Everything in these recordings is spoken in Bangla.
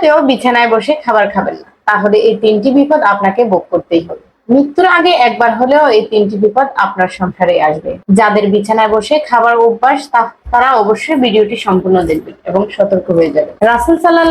কেউ বিছানায় বসে খাবার খাবেন না। তাহলে এই তিনটি বিপদ আপনাকে ভোগ করতেই হবে। মৃত্যুর আগে একবার হলেও এই তিনটি বিপদ আপনার সংসারে আসবে। যাদের বিছানায় বসে খাবার অভ্যাস তা- তারা অবশ্যই ভিডিওটি সম্পূর্ণ দেখবেন এবং সতর্ক হয়ে যাবে। রাসুল সাল্লাহ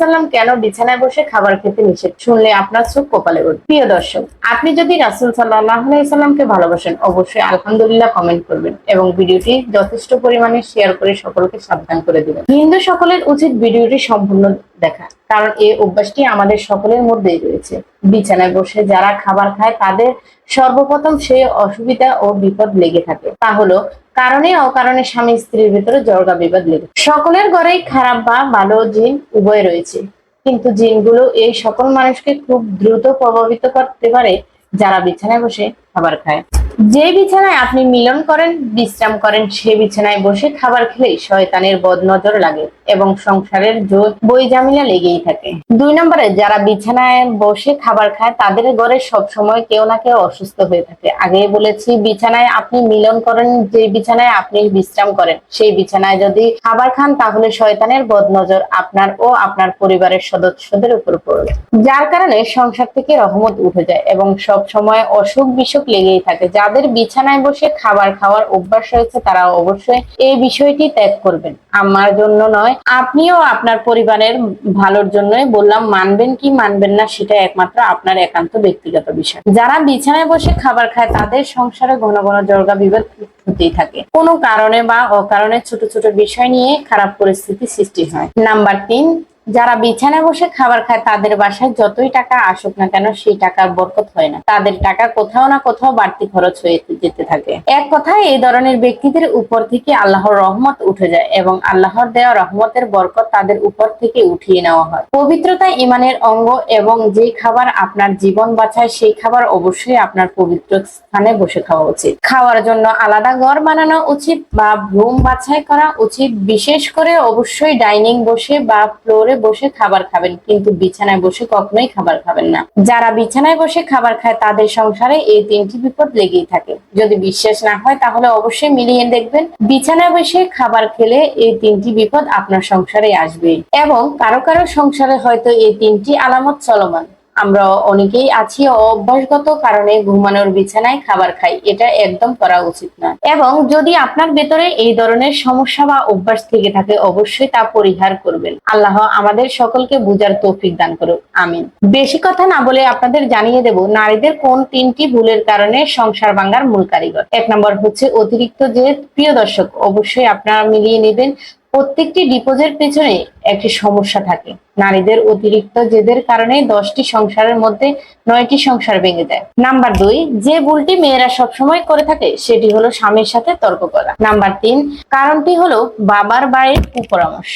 সাল্লাম কেন বিছানায় বসে খাবার খেতে নিষেধ? শুনলে আপনার চোখ কপালে উঠবে। প্রিয় দর্শক, আপনি যদি রাসুল সাল্লাহ সাল্লামকে ভালোবাসেন, অবশ্যই আলহামদুলিল্লাহ কমেন্ট করবেন এবং ভিডিওটি যথেষ্ট পরিমাণে শেয়ার করে সকলকে সাবধান করে দেবেন। হিন্দু সকলের উচিত ভিডিওটি সম্পূর্ণ দেখা, কারণ এই অভ্যাসটি আমাদের সকলের মধ্যেই রয়েছে। বিছানায় বসে যারা খাবার খায়, তাদের সর্বপ্রথম সে অসুবিধা ও বিপদ লেগে থাকে। তা হলো, কারণে অকারণে স্বামী স্ত্রীর ভেতরে জর্গা বিপদ লেগে সকলের ঘরেই খারাপ বা ভালো জিন উভয় রয়েছে। কিন্তু জিনগুলো এই সকল মানুষকে খুব দ্রুত প্রভাবিত করতে পারে যারা বিছানায় বসে খাবার খায়। যে বিছানায় আপনি মিলন করেন, বিশ্রাম করেন, সে বিছানায় বসে খাবার খেলে শয়তানের বদনজর লাগে এবং সংসারের বই জামিলা লেগেই থাকে। দুই নম্বরে, যারা বিছানায় বসে খাবার খায়, তাদের ঘরে সব সময় কেউ না কেউ অসুস্থ হয়ে থাকে। আগেই বলেছি, বিছানায় আপনি মিলন করেন, যে বিছানায় আপনি বিশ্রাম করেন, সেই বিছানায় যদি খাবার খান, তাহলে শয়তানের বদনজর আপনার ও আপনার পরিবারের সদস্যদের উপর পড়বে। যার কারণে সংসার থেকে রহমত উঠে যায় এবং সব সময় অসুখ বিসুখ লেগেই থাকে। যাদের বিছানায় বসে খাবার খাওয়ার অভ্যাস রয়েছে, তারা অবশ্যই এই বিষয়টি ত্যাগ করবেন। আমার জন্য নয়, আপনিও আপনার পরিবারের ভালোর জন্যই বললাম, মানবেন কি মানবেন না, সেটা একমাত্র আপনার একান্ত ব্যক্তিগত বিষয়। যারা বিছানায় বসে খাবার খায়, তাদের সংসারে ঘন ঘন জর্গা বিভেদ হতেই থাকে। কোনো কারণে বা অকারণে ছোট ছোট বিষয় নিয়ে খারাপ পরিস্থিতি সৃষ্টি হয়। নাম্বার তিন যারা বিছানায় বসে খাবার খায়, তাদের বাসায় যতই টাকা আসুক না কেন, সেই টাকার বরকত হয় না। তাদের টাকা কোথাও না কোথাও বাড়তি খরচ হয়ে যেতে থাকে। এক কথায়, এই ধরনের ব্যক্তিদের উপর থেকে আল্লাহর রহমত উঠে যায় এবং আল্লাহর দেওয়া রহমতের বরকত তাদের উপর থেকে উঠিয়ে নেওয়া হয়। পবিত্রতা ইমানের অঙ্গ এবং যে খাবার আপনার জীবন বাঁচায়, সেই খাবার অবশ্যই আপনার পবিত্র স্থানে বসে খাওয়া উচিত। খাওয়ার জন্য আলাদা ঘর বানানো উচিত বা রুম বাছাই করা উচিত। বিশেষ করে অবশ্যই ডাইনিং বসে বা ফ্লোরে বসে খাবার খাবেন, কিন্তু বিছানায় বসে কখনোই খাবার খাবেন না। যারা বিছানায় বসে খাবার খায়, তাদের সংসারে এই তিনটি বিপদ লেগেই থাকে। যদি বিশ্বাস না হয়, তাহলে অবশ্যই মিলিয়ে দেখবেন, বিছানায় বসে খাবার খেলে এই তিনটি বিপদ আপনার সংসারে আসবে এবং কারও কারও সংসারে হয়তো এই তিনটি আলামত চলমান। আমরা অনেকেই আছি অভ্যাসগত কারণে ঘুমানোর বিছানায় খাবার খাই, এটা একদম করা উচিত না। এবং যদি আপনার ভেতরে এই ধরনের সমস্যা বা অভ্যাস থেকে থাকে, অবশ্যই তা পরিহার করবেন। আল্লাহ আমাদের সকলকে বুঝার তৌফিক দান করুক, আমিন। বেশি কথা না বলে আপনাদের জানিয়ে দেব, নারীদের কোন তিনটি ভুলের কারণে সংসার ভাঙ্গার মূল কারিগর? এক নম্বর হচ্ছে অতিরিক্ত যে প্রিয় দর্শক, অবশ্যই আপনারা মিলিয়ে নেবেন। প্রত্যেকটি ডিপোজের পেছনে একটি সমস্যা থাকে। নারীদের অতিরিক্ত জেদের কারণে দশটি সংসারের মধ্যে নয়টি সংসার ভেঙে দেয় নাম্বার দুই, যে ভুলটি মেয়েরা সবসময় করে থাকে, সেটি হলো স্বামীর সাথে তর্ক করা। নাম্বার তিন, কারণটি হলো বাবার বাড়ির কুপরামর্শ।